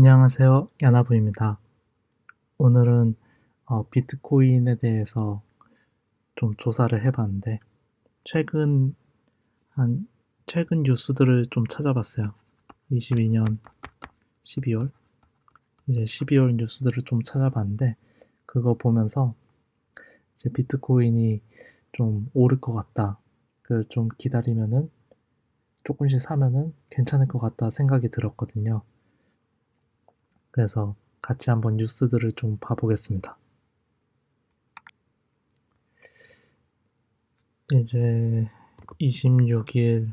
안녕하세요. 야나부입니다. 오늘은 어, 비트코인에 대해서 좀 조사를 해봤는데 최근 한 최근 뉴스들을 좀 찾아봤어요. 22년 12월 이제 12월 뉴스들을 좀 찾아봤는데 그거 보면서 이제 비트코인이 좀 오를 것 같다. 그 좀 기다리면은 조금씩 사면은 괜찮을 것 같다 생각이 들었거든요. 그래서 같이 한번 뉴스들을 좀 봐보겠습니다. 이제 26일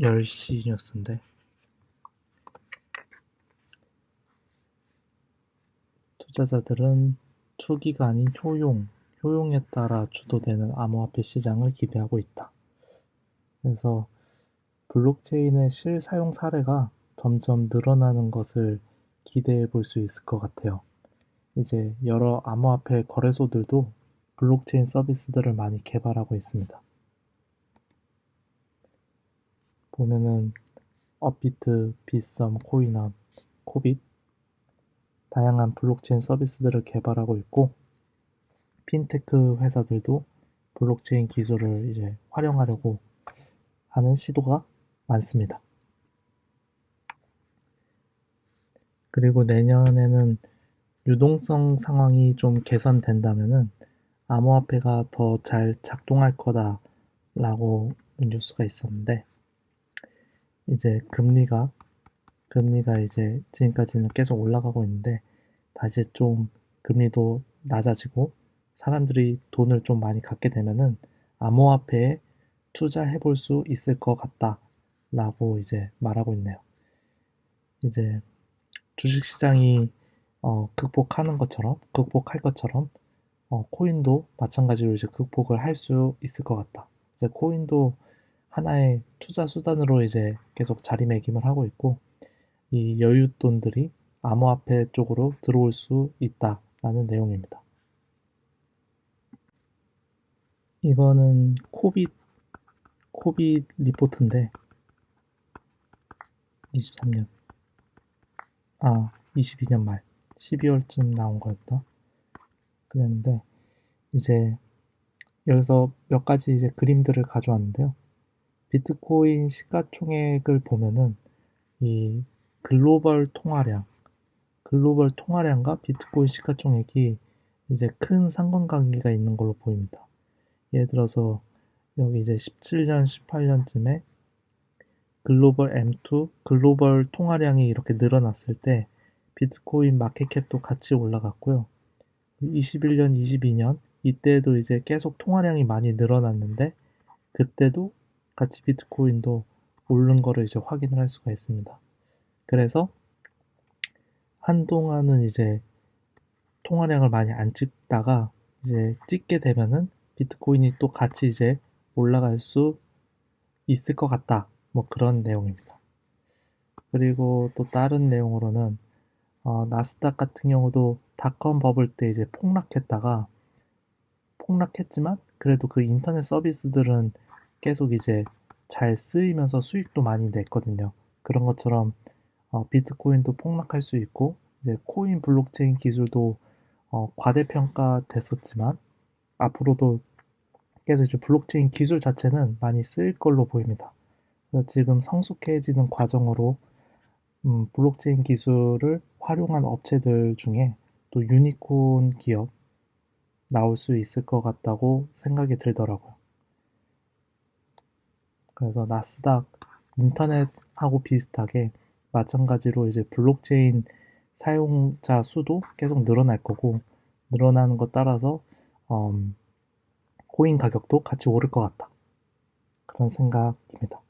10시 뉴스인데 투자자들은 투기가 아닌 효용, 효용에 따라 주도되는 암호화폐 시장을 기대하고 있다. 그래서 블록체인의 실사용 사례가 점점 늘어나는 것을 기대해 볼 수 있을 것 같아요. 이제 여러 암호화폐 거래소들도 블록체인 서비스들을 많이 개발하고 있습니다. 보면은 업비트, 비썸, 코인원, 코빗 다양한 블록체인 서비스들을 개발하고 있고 핀테크 회사들도 블록체인 기술을 이제 활용하려고 하는 시도가 많습니다. 그리고 내년에는 유동성 상황이 좀 개선된다면은 암호화폐가 더 잘 작동할 거다라고 뉴스가 있었는데 이제 금리가 금리가 이제 지금까지는 계속 올라가고 있는데 다시 좀 금리도 낮아지고 사람들이 돈을 좀 많이 갖게 되면은 암호화폐에 투자해 볼 수 있을 것 같다라고 이제 말하고 있네요. 이제 주식시장이 어, 극복하는 것처럼 극복할 것처럼 어, 코인도 마찬가지로 이제 극복을 할 수 있을 것 같다. 이제 코인도 하나의 투자 수단으로 이제 계속 자리매김을 하고 있고 이 여윳돈들이 암호화폐 쪽으로 들어올 수 있다라는 내용입니다. 이거는 코빗 코빗 리포트인데 23년 아 22년 말. 12월쯤 나온 거였다. 그랬는데 이제 여기서 몇 가지 이제 그림들을 가져왔는데요. 비트코인 시가총액을 보면은 이 글로벌 통화량 글로벌 통화량과 비트코인 시가총액이 이제 큰 상관관계가 있는 걸로 보입니다. 예를 들어서 여기 이제 17년 18년쯤에 글로벌 M2 글로벌 통화량이 이렇게 늘어났을 때 비트코인 마켓캡도 같이 올라갔고요. 21년, 22년 이때도 이제 계속 통화량이 많이 늘어났는데 그때도 같이 비트코인도 오른 거를 이제 확인을 할 수가 있습니다. 그래서 한동안은 이제 통화량을 많이 안 찍다가 이제 찍게 되면은 비트코인이 또 같이 이제 올라갈 수 있을 것 같다. 뭐 그런 내용입니다. 그리고 또 다른 내용으로는 어, 나스닥 같은 경우도 닷컴 버블 때 이제 폭락했다가 폭락했지만 그래도 그 인터넷 서비스들은 계속 이제 잘 쓰이면서 수익도 많이 냈거든요. 그런 것처럼 어, 비트코인도 폭락할 수 있고 이제 코인 블록체인 기술도 어, 과대평가 됐었지만 앞으로도 계속 이제 블록체인 기술 자체는 많이 쓰일 걸로 보입니다. 지금 성숙해지는 과정으로 음, 블록체인 기술을 활용한 업체들 중에 또 유니콘 기업 나올 수 있을 것 같다고 생각이 들더라고요. 그래서 나스닥 인터넷하고 비슷하게 마찬가지로 이제 블록체인 사용자 수도 계속 늘어날 거고 늘어나는 것 따라서 음, 코인 가격도 같이 오를 것 같다. 그런 생각입니다.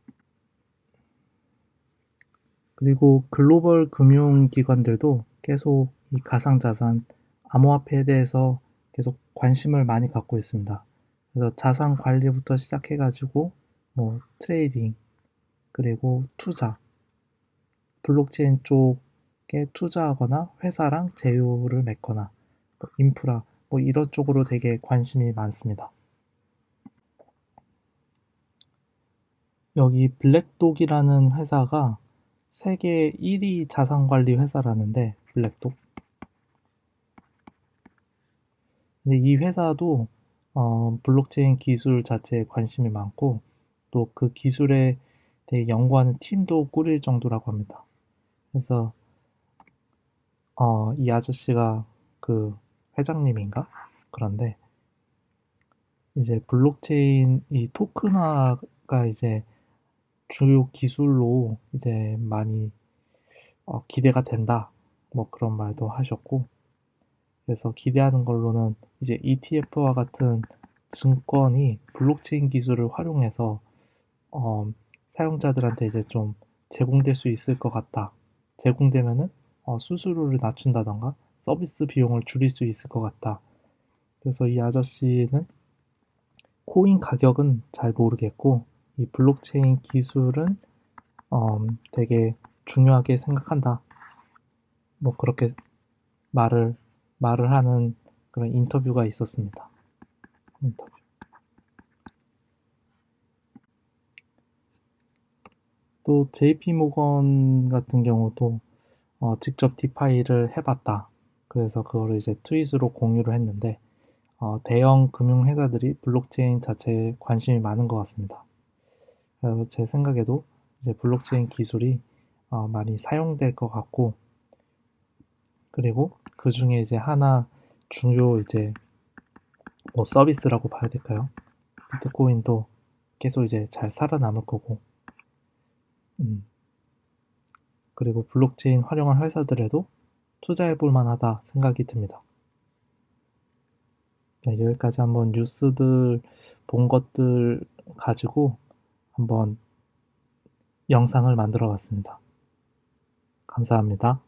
그리고 글로벌 금융기관들도 계속 이 가상자산, 암호화폐에 대해서 계속 관심을 많이 갖고 있습니다. 그래서 자산 관리부터 시작해가지고 뭐 트레이딩, 그리고 투자, 블록체인 쪽에 투자하거나 회사랑 제휴를 맺거나 뭐 인프라, 뭐 이런 쪽으로 되게 관심이 많습니다. 여기 블랙독이라는 회사가 세계 1위 자산관리 회사라는데 블랙독. 근데 이 회사도 어, 블록체인 기술 자체에 관심이 많고 또 그 기술에 대해 연구하는 팀도 꾸릴 정도라고 합니다. 그래서 어, 이 아저씨가 그 회장님인가? 그런데 이제 블록체인 이 토큰화가 이제 주요 기술로 이제 많이 어, 기대가 된다. 뭐 그런 말도 하셨고 그래서 기대하는 걸로는 이제 ETF와 같은 증권이 블록체인 기술을 활용해서 어, 사용자들한테 이제 좀 제공될 수 있을 것 같다. 제공되면은 어, 수수료를 낮춘다던가 서비스 비용을 줄일 수 있을 것 같다. 그래서 이 아저씨는 코인 가격은 잘 모르겠고 이 블록체인 기술은 어, 되게 중요하게 생각한다. 뭐 그렇게 말을 말을 하는 그런 인터뷰가 있었습니다. 인터뷰. 또 JP 모건 같은 경우도 어, 직접 디파이를 해봤다. 그래서 그거를 이제 트윗으로 공유를 했는데 어, 대형 금융 회사들이 블록체인 자체에 관심이 많은 것 같습니다. 그래서 제 생각에도 이제 블록체인 기술이 어, 많이 사용될 것 같고 그리고 그 중에 이제 하나 중요 이제 뭐 서비스라고 봐야 될까요? 비트코인도 계속 이제 잘 살아남을 거고 음. 그리고 블록체인 활용한 회사들에도 투자해 볼 만하다 생각이 듭니다. 네, 여기까지 한번 뉴스들 본 것들 가지고 한번 영상을 만들어 봤습니다. 감사합니다.